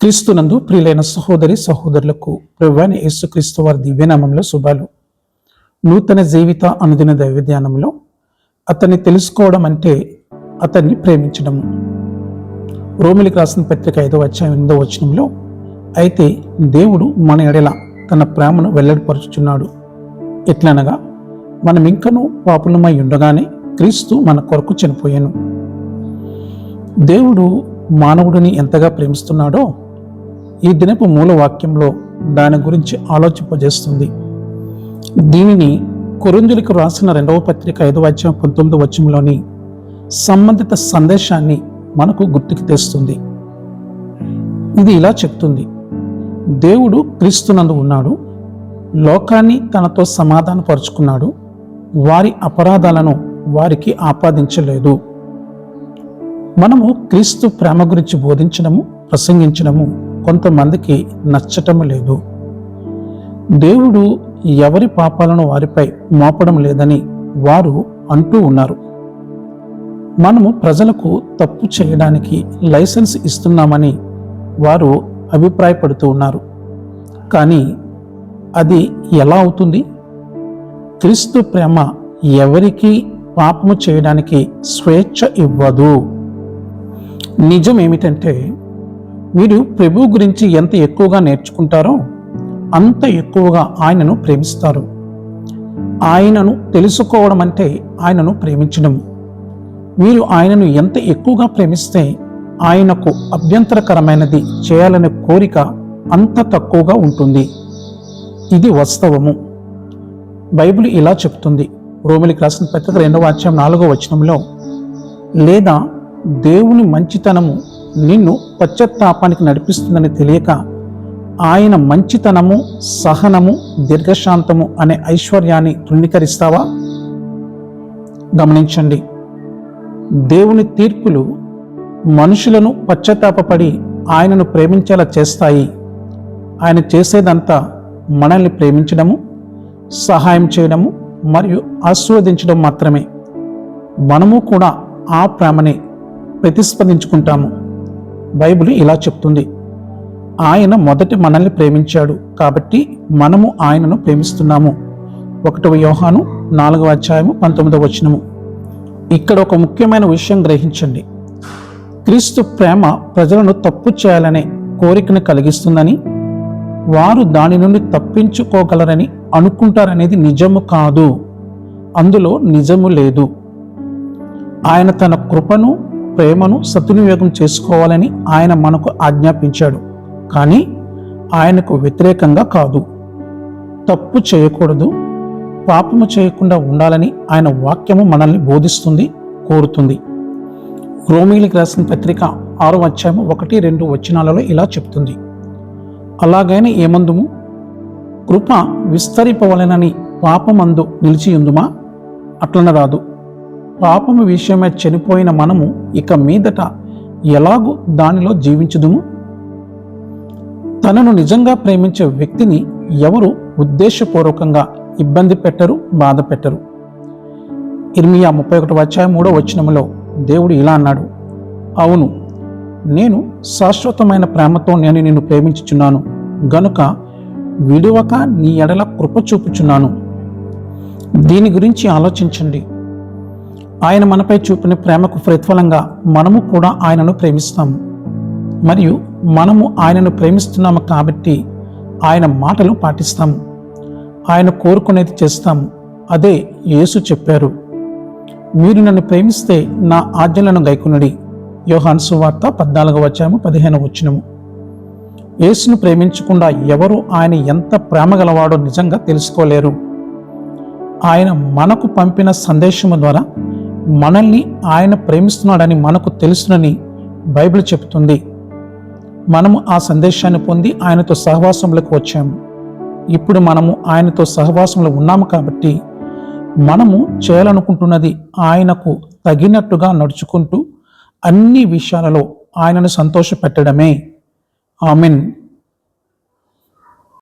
క్రీస్తునందు ప్రియులైన సహోదరి సహోదరులకు ప్రభువాని యేసుక్రీస్తు వారి దివ్యనామంలో శుభాలు. నూతన జీవిత అనుదిన దైవధ్యానంలో అతన్ని తెలుసుకోవడం అంటే అతన్ని ప్రేమించడం. రోమిలికి రాసిన పత్రిక ఐదో అధ్యాయం ఎనిమిదో వచనంలో అయితే దేవుడు మన ఎడల తన ప్రేమను వెల్లడిపరుచుచున్నాడు. ఎట్లనగా మనం ఇంకనూ పాపులమై ఉండగానే క్రీస్తు మన కొరకు చనిపోయాను. దేవుడు మానవుడిని ఎంతగా ప్రేమిస్తున్నాడో ఈ దినపు మూల వాక్యంలో దాని గురించి ఆలోచింపజేస్తుంది. దీనిని కురుంజులకు రాసిన రెండవ పత్రిక ఐదవ అధ్యాయం పంతొమ్మిది వచ్చంలోని సంబంధిత సందేశాన్ని మనకు గుర్తుకు తెస్తుంది. ఇది ఇలా చెప్తుంది. దేవుడు క్రీస్తునందు ఉన్నాడు. లోకాన్ని తనతో సమాధానపరుచుకున్నాడు. వారి అపరాధాలను వారికి ఆపాదించలేదు. మనము క్రీస్తు ప్రేమ గురించి బోధించడము ప్రసంగించడము కొంతమందికి నచ్చటం లేదు. దేవుడు ఎవరి పాపాలను వారిపై మోపడం లేదని వారు అంటూ ఉన్నారు. మనము ప్రజలకు తప్పు చేయడానికి లైసెన్స్ ఇస్తున్నామని వారు అభిప్రాయపడుతూ ఉన్నారు. కానీ అది ఎలా అవుతుంది? క్రీస్తు ప్రేమ ఎవరికి పాపము చేయడానికి స్వేచ్ఛ ఇవ్వదు. నిజం ఏమిటంటే మీరు ప్రభు గురించి ఎంత ఎక్కువగా నేర్చుకుంటారో అంత ఎక్కువగా ఆయనను ప్రేమిస్తారు. ఆయనను తెలుసుకోవడం అంటే ఆయనను ప్రేమించడం. మీరు ఆయనను ఎంత ఎక్కువగా ప్రేమిస్తే ఆయనకు అభ్యంతరకరమైనది చేయాలనే కోరిక అంత తక్కువగా ఉంటుంది. ఇది వాస్తవము. బైబిల్ ఇలా చెప్తుంది. రోమిలికి రాసిన పత్రిక రెండవ అధ్యాయం నాలుగో వచనంలో లేదా దేవుని మంచితనము నిన్ను పశ్చాత్తాపానికి నడిపిస్తుందని తెలియక ఆయన మంచితనము సహనము దీర్ఘశాంతము అనే ఐశ్వర్యాన్ని తృణీకరిస్తావా? గమనించండి. దేవుని తీర్పులు మనుషులను పశ్చాత్తాపడి ఆయనను ప్రేమించేలా చేస్తాయి. ఆయన చేసేదంతా మనల్ని ప్రేమించడము సహాయం చేయడము మరియు ఆస్వాదించడం మాత్రమే. మనము కూడా ఆ ప్రేమని ప్రతిస్పందించుకుంటాము. బైబిల్ ఇలా చెప్తుంది. ఆయన మొదటి మనల్ని ప్రేమించాడు కాబట్టి మనము ఆయనను ప్రేమిస్తున్నాము. ఒకటవ యోహాను నాలుగవ అధ్యాయము పంతొమ్మిదవ వచనము. ఇక్కడ ఒక ముఖ్యమైన విషయం గ్రహించండి. క్రీస్తు ప్రేమ ప్రజలను తప్పు చేయాలనే కోరికను కలిగిస్తుందని వారు దాని నుండి తప్పించుకోగలరని అనుకుంటారనేది నిజము కాదు. అందులో నిజము లేదు. ఆయన తన కృపను ప్రేమను సద్వినియోగం చేసుకోవాలని ఆయన మనకు ఆజ్ఞాపించాడు. కానీ ఆయనకు వ్యతిరేకంగా కాదు. తప్పు చేయకూడదు పాపము చేయకుండా ఉండాలని ఆయన వాక్యము మనల్ని బోధిస్తుంది కోరుతుంది. రోమిలికి రాసిన పత్రిక ఆరు అధ్యాయము ఒకటి రెండు వచనాలలో ఇలా చెప్తుంది. అలాగైనా ఏమందుము? కృప విస్తరిపవలనని పాపమందు నిలిచియుందుమా? అట్లన రాదు పాపము విషయమై చనిపోయిన మనము ఇక మీదట ఎలాగూ దానిలో జీవించుదుము? తనను నిజంగా ప్రేమించే వ్యక్తిని ఎవరు ఉద్దేశపూర్వకంగా ఇబ్బంది పెట్టరు బాధ పెట్టరు. ఇర్మియా ముప్పై ఒకటి వచ్చాయ మూడో వచనములో దేవుడు ఇలా అన్నాడు అవును నేను శాశ్వతమైన ప్రేమతో నేను నిన్ను ప్రేమించుచున్నాను. గనుక విడువక నీ ఎడల కృప చూపుచున్నాను. దీని గురించి ఆలోచించండి. ఆయన మనపై చూపిన ప్రేమకు ప్రతిఫలంగా మనము కూడా ఆయనను ప్రేమిస్తాము. మరియు మనము ఆయనను ప్రేమిస్తున్నాము కాబట్టి ఆయన మాటలు పాటిస్తాము. ఆయన కోరుకునేది చేస్తాము. అదే యేసు చెప్పారు. మీరు నన్ను ప్రేమిస్తే నా ఆజ్ఞలను గైకునుడి. యోహాన్ సువార్త పద్నాలుగు వచ్చాము పదిహేను వచ్చినము యేసును ప్రేమించకుండా ఎవరు ఆయన ఎంత ప్రేమ గలవాడో నిజంగా తెలుసుకోలేరు. ఆయన మనకు పంపిన సందేశము ద్వారా మనల్ని ఆయన ప్రేమిస్తున్నాడని మనకు తెలుసునని బైబిల్ చెబుతుంది. మనము ఆ సందేశాన్ని పొంది ఆయనతో సహవాసంలోకి వచ్చాము. ఇప్పుడు మనము ఆయనతో సహవాసంలో ఉన్నాము కాబట్టి మనము చేయాలనుకుంటున్నది ఆయనకు తగినట్టుగా నడుచుకుంటూ అన్ని విషయాలలో ఆయనను సంతోషపెట్టడమే. ఆమెన్.